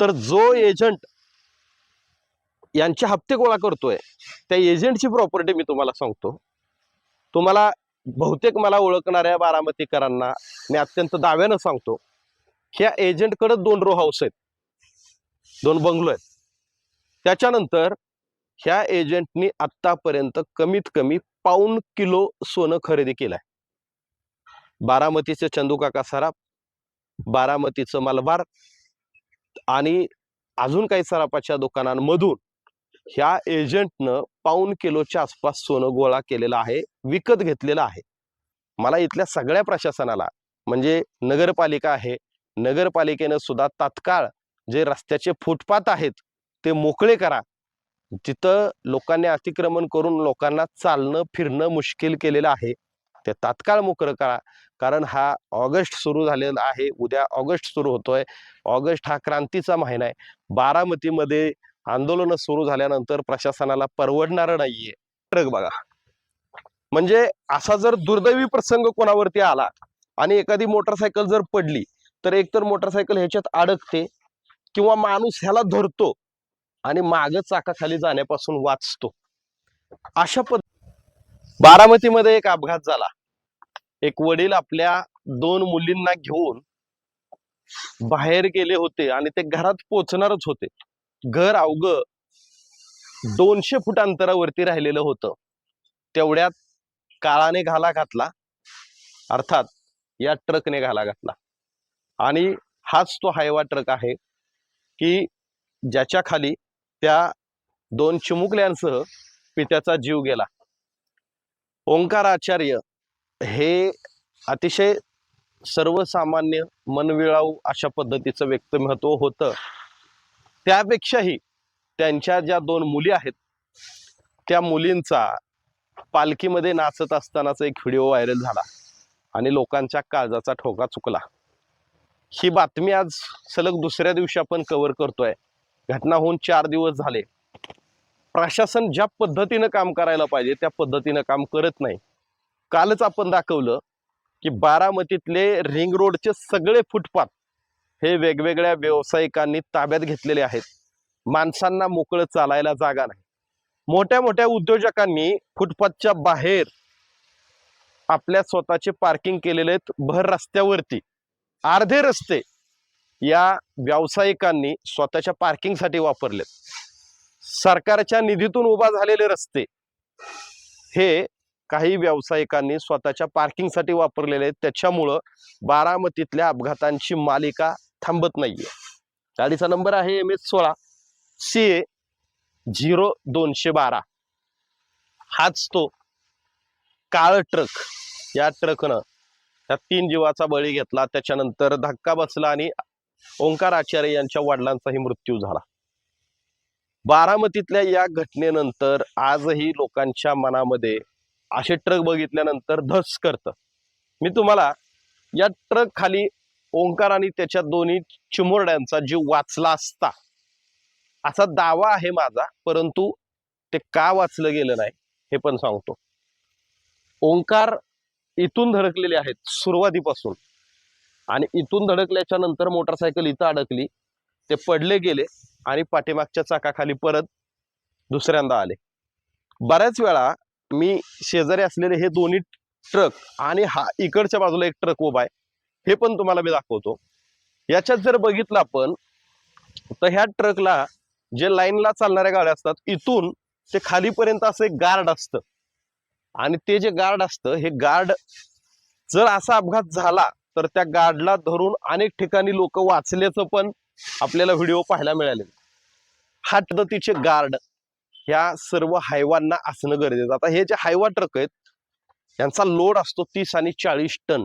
तर जो एजंट यांचे हप्ते गोळा करतोय त्या एजंटची प्रॉपर्टी मी तुम्हाला सांगतो. तुम्हाला बहुतेक मला ओळखणाऱ्या बारामतीकरांना मी अत्यंत दाव्यानं सांगतो ह्या एजंटकडे दोन रो हाऊस आहेत. दोन बंगलो आहेत. त्याच्यानंतर ह्या एजंटनी आत्तापर्यंत कमीत कमी पाऊन किलो सोनं खरेदी केलंय. बारामतीचं चंदूकाका सराफ बारामतीचं मलबार आणि अजून काही सराफाच्या दुकानांमधून ह्या एजंटनं पाऊन किलोच्या आसपास सोनं गोळा केलेलं आहे विकत घेतलेलं आहे. मला इथल्या सगळ्या प्रशासनाला म्हणजे नगरपालिका आहे नगरपालिकेनं सुद्धा तात्काळ जे रस्त्याचे फुटपाथ आहेत ते मोकळे करा. तिथं लोकांनी अतिक्रमण करून लोकांना चालणं फिरणं मुश्किल केलेलं आहे. ते तात्काळ मोकळं करा. कारण हा ऑगस्ट सुरू झालेला आहे. उद्या ऑगस्ट सुरू होतोय. ऑगस्ट हा क्रांतीचा महिना आहे. बारामतीमध्ये आंदोलन सुरू झाल्यानंतर प्रशासनाला परवडणार नाहीये. ट्रक बघा. म्हणजे असा जर दुर्दैवी प्रसंग कोणावरती आला आणि एखादी मोटरसायकल जर पडली तर एकतर मोटरसायकल ह्याच्यात अडकते किंवा माणूस ह्याला धरतो आणि माग चाकाखाली जाण्यापासून वाचतो. अशा पद बारामतीमध्ये एक अपघात झाला. एक वडील आपल्या दोन मुलींना घेऊन बाहेर गेले होते आणि ते घरात पोचणारच होते. घर अवघ दोनशे फूट अंतरावरती राहिलेलं होतं. तेवढ्यात काळाने घाला घातला. अर्थात या ट्रकने घाला घातला. आणि हाच तो हायवा ट्रक आहे की ज्याच्या खाली त्या दोन चिमुकल्यांसह पित्याचा जीव गेला. ओंकार आचार्य हे अतिशय सर्वसामान्य मनविळाऊ अशा पद्धतीचं व्यक्तिमत्व होतं. त्यापेक्षाही त्यांच्या ज्या दोन मुली आहेत त्या मुलींचा पालखीमध्ये नाचत असतानाचा एक व्हिडिओ व्हायरल झाला आणि लोकांच्या काळजाचा ठोका चुकला. ही बातमी आज सलग दुसऱ्या दिवशी आपण कव्हर करतोय. घटना होऊन चार दिवस झाले. प्रशासन ज्या पद्धतीनं काम करायला पाहिजे त्या पद्धतीनं काम करत नाही. कालच आपण दाखवलं की बारामतीतले रिंग रोडचे सगळे फुटपाथ हे वेगवेगळ्या व्यावसायिकांनी ताब्यात घेतलेले आहेत. माणसांना मोकळं चालायला जागा नाही. मोठ्या मोठ्या उद्योजकांनी फुटपाथच्या बाहेर आपल्या स्वतःचे पार्किंग केलेले आहेत भर रस्त्यावरती. अर्धे रस्ते या व्यावसायिकांनी स्वतःच्या पार्किंगसाठी वापरलेत. सरकारच्या निधीतून उभा झालेले रस्ते हे काही व्यावसायिकांनी स्वतःच्या पार्किंगसाठी वापरलेले आहेत. त्याच्यामुळं बारामतीतल्या अपघातांची मालिका थांबत नाहीये. गाडीचा नंबर आहे एम एस सोळा. सी ए झिरो दोनशे बारा. हाच तो काळ ट्रक. या ट्रकनं त्या तीन जीवाचा बळी घेतला. त्याच्यानंतर धक्का बसला आणि ओंकार आचार्य यांच्या वडिलांचाही मृत्यू झाला. बारामतीतल्या या घटनेनंतर आजही लोकांच्या मनामध्ये असे ट्रक बघितल्यानंतर धस करतं. मी तुम्हाला या ट्रक खाली ओंकार आणि त्याच्या दोन्ही चिमुरड्यांचा जीव वाचला असता. असा दावा आहे माझा परंतु ते का वाचलं गेलं नाही हे पण सांगतो. ओंकार इथून धडकलेले आहेत सुरुवातीपासून. आणि इथून धडकल्याच्या नंतर मोटरसायकल इथं अडकली ते पडले गेले आणि पाठीमागच्या चाकाखाली परत दुसऱ्यांदा आले. बऱ्याच वेळा मी शेजारी असलेले हे दोन्ही ट्रक आणि हा इकडच्या बाजूला एक ट्रक उभा आहे हे पण तुम्हाला मी दाखवतो. याच्यात जर बघितलं आपण तर ह्या ट्रकला जे लाईनला चालणाऱ्या गाड्या असतात इथून ते खालीपर्यंत असं एक गार्ड असतं. आणि ते जे गार्ड असतं हे गार्ड जर असा अपघात झाला तर त्या गार्डला धरून अनेक ठिकाणी लोक वाचल्याचं पण आपल्याला व्हिडिओ पाहायला मिळाले हा पद्धतीचे गार्ड. ह्या सर्व हायवांना असणं गरजेचं आता हे जे हायवा ट्रक आहेत यांचा लोड असतो तीस आणि चाळीस टन.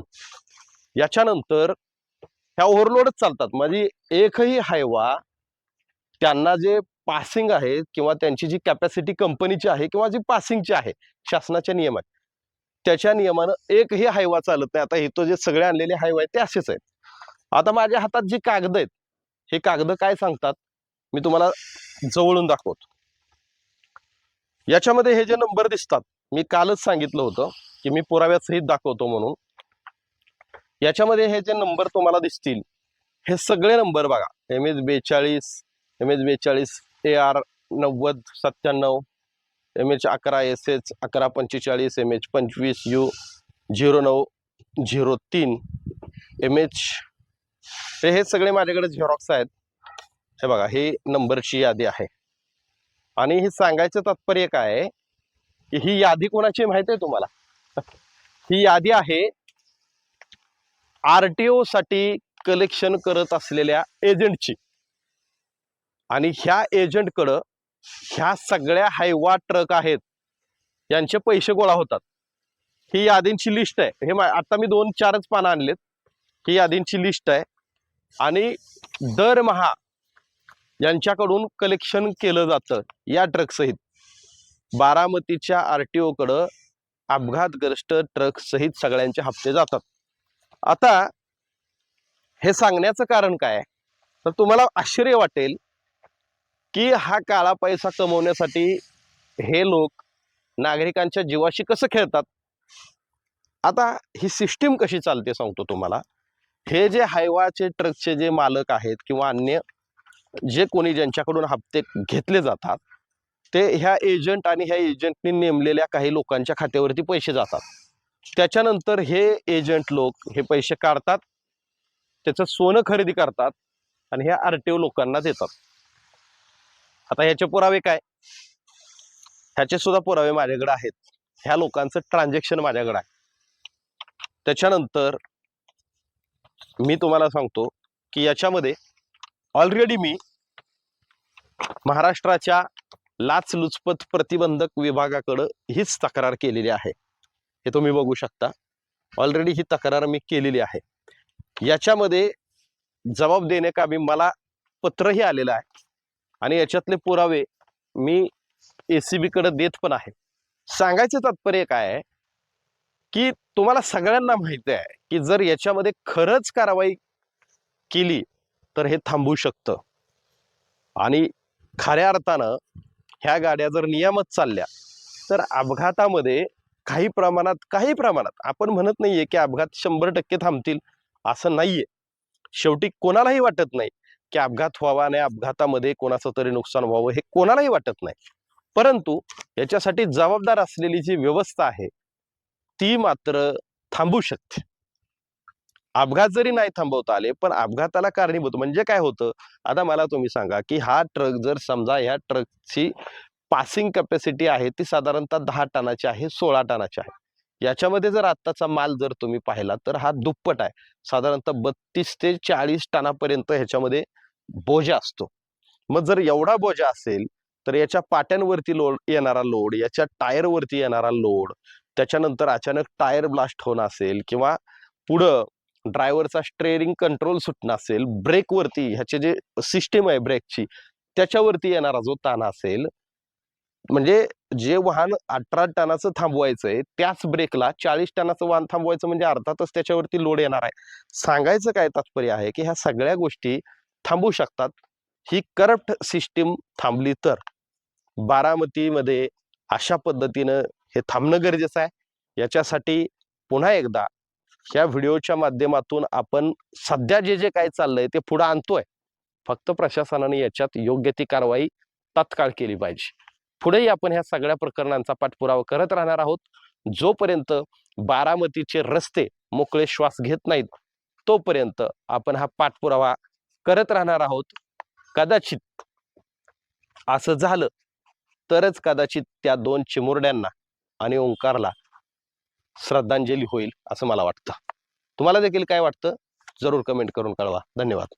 याच्यानंतर ह्या ओव्हरलोडच चालतात. म्हणजे एकही हायवा त्यांना जे पासिंग आहे किंवा त्यांची जी कॅपॅसिटी कंपनीची आहे किंवा जी पासिंगची आहे शासनाच्या नियमात त्याच्या नियमानं एकही हायवा चालत नाही. आता इथं जे सगळे आणलेले हायवा आहेत ते असेच आहेत. आता माझ्या हातात जी कागद आहेत हे कागद काय सांगतात? मी तुम्हाला जवळून दाखवतो. याच्यामध्ये हे जे नंबर दिसतात मी कालच सांगितलं होतं की मी पुराव्यासहित दाखवतो म्हणून. याच्यामध्ये हे जे नंबर तुम्हाला दिसतील हे सगळे नंबर बघा. एम एच बेचाळीस एम एच बेचाळीस ए आर नव्वद सत्त्याण्णव एम एच अकरा एस एच अकरा पंचेचाळीस एम एच पंचवीस यू झिरो नऊ झिरो तीन एम एच हे हे सगळे माझ्याकडे झेरॉक्स आहेत. हे बघा हे नंबरची यादी आहे. आणि हे सांगायचं तात्पर्य काय की ही यादी कोणाची माहिती आहे तुम्हाला? ही यादी आहे आरटीओ साठी कलेक्शन करत असलेल्या एजंटची आणि ह्या एजंटकडं ह्या सगळ्या हायवा ट्रक आहेत यांचे पैसे गोळा होतात. ही यादींची लिस्ट आहे. हे मा- आता मी दोन चारच पानं आणलेत. ही यादींची लिस्ट आहे. आणि दरमहा यांच्याकडून कलेक्शन केलं जातं. या ट्रक सहित. बारामतीच्या आरटीओ ओकडं अपघातग्रस्त ट्रक सहित सगळ्यांचे हप्ते जातात. आता हे सांगण्याचं कारण काय? तर तुम्हाला आश्चर्य वाटेल की हा काळा पैसा कमवण्यासाठी हे लोक नागरिकांच्या जीवाशी कसं खेळतात? आता ही सिस्टीम कशी चालते सांगतो तुम्हाला. हे जे हायवाचे ट्रकचे जे मालक आहेत किंवा अन्य जे कोणी ज्यांच्याकडून हप्ते घेतले जातात ते ह्या एजंट आणि ह्या एजंटनी नेमलेल्या काही लोकांच्या खात्यावरती पैसे जातात. त्याच्यानंतर हे एजंट लोक हे पैसे काढतात त्याचं सोनं खरेदी करतात आणि ह्या आरटीओ लोकांना देतात. आता ह्याचे पुरावे काय? ह्याचे सुद्धा पुरावे माझ्याकडे आहेत. ह्या लोकांचं ट्रान्झॅक्शन माझ्याकडे आहे. त्याच्यानंतर मी तुम्हाला सांगतो की याच्यामध्ये ऑलरेडी मी महाराष्ट्राच्या लाचलुचपत प्रतिबंधक विभागाकडं हीच तक्रार केलेली आहे. हे तुम्ही बघू शकता. ऑलरेडी ही तक्रार मी केलेली आहे. याच्यामध्ये जबाब देण्याकामी मला पत्रही आलेलं आहे. आणि याच्यातले पुरावे मी ए सी बीकडे देत पण आहे. सांगायचं तात्पर्य काय आहे? की तुम्हाला सगळ्यांना माहिती आहे की जर याच्यामध्ये खरंच कारवाई केली तर हे थांबू शकतं. आणि खऱ्या अर्थानं ह्या गाड्या जर नियमच चालल्या तर अपघातामध्ये काही प्रमाणात काही प्रमाणात आपण म्हणत नाहीये की अपघात शंभर टक्के थांबतील असं नाहीये. शेवटी कोणालाही वाटत नाही की अपघात व्हावा आणि अपघातामध्ये कोणाचं तरी नुकसान व्हावं हे कोणालाही वाटत नाही. परंतु याच्यासाठी जबाबदार असलेली जी व्यवस्था आहे ती मात्र थांबू शकते. अपघात जरी नाही थांबवता आले पण अपघाताला कारणीभूत म्हणजे काय होतं? आता मला तुम्ही सांगा की हा ट्रक जर समजा ह्या ट्रकची पासिंग कॅपॅसिटी आहे ती साधारणतः दहा टनाची आहे सोळा टनाची आहे. याच्यामध्ये जर आत्ताचा माल जर तुम्ही पाहिला तर हा दुप्पट आहे. साधारणतः बत्तीस ते चाळीस टनापर्यंत ह्याच्यामध्ये बोजा असतो. मग जर एवढा बोजा असेल तर याच्या पाट्यांवरती लोड येणारा लोड याच्या टायरवरती येणारा लोड त्याच्यानंतर अचानक टायर ब्लास्ट होणं असेल किंवा पुढं ड्रायव्हरचा स्ट्रेअरिंग कंट्रोल सुटणं असेल ब्रेकवरती ह्याचे जे सिस्टीम आहे ब्रेकची त्याच्यावरती येणारा जो ताण असेल म्हणजे जे वाहन अठरा टनाचं थांबवायचंय त्याच ब्रेकला चाळीस टनाचं वाहन थांबवायचं म्हणजे अर्थातच त्याच्यावरती लोड येणार आहे. सांगायचं काय तात्पर्य आहे की ह्या सगळ्या गोष्टी थांबू शकतात ही करप्ट सिस्टीम थांबली तर. बारामतीमध्ये अशा पद्धतीनं हे थांबणं गरजेचं आहे. याच्यासाठी पुन्हा एकदा ह्या व्हिडिओच्या माध्यमातून आपण सध्या जे जे काय चाललंय ते पुढे आणतोय. फक्त प्रशासनाने याच्यात योग्य ती कारवाई तात्काळ केली पाहिजे. पुढेही आपण ह्या सगळ्या प्रकरणांचा पाठपुरावा करत राहणार आहोत. जोपर्यंत बारामतीचे रस्ते मोकळे श्वास घेत नाहीत तोपर्यंत आपण हा पाठपुरावा करत राहणार आहोत. कदाचित असं झालं तरच कदाचित त्या दोन चिमुरड्यांना आणि ओंकारला श्रद्धांजली होईल असं मला वाटतं. तुम्हाला देखील काय वाटतं? जरूर कमेंट करून कळवा. धन्यवाद.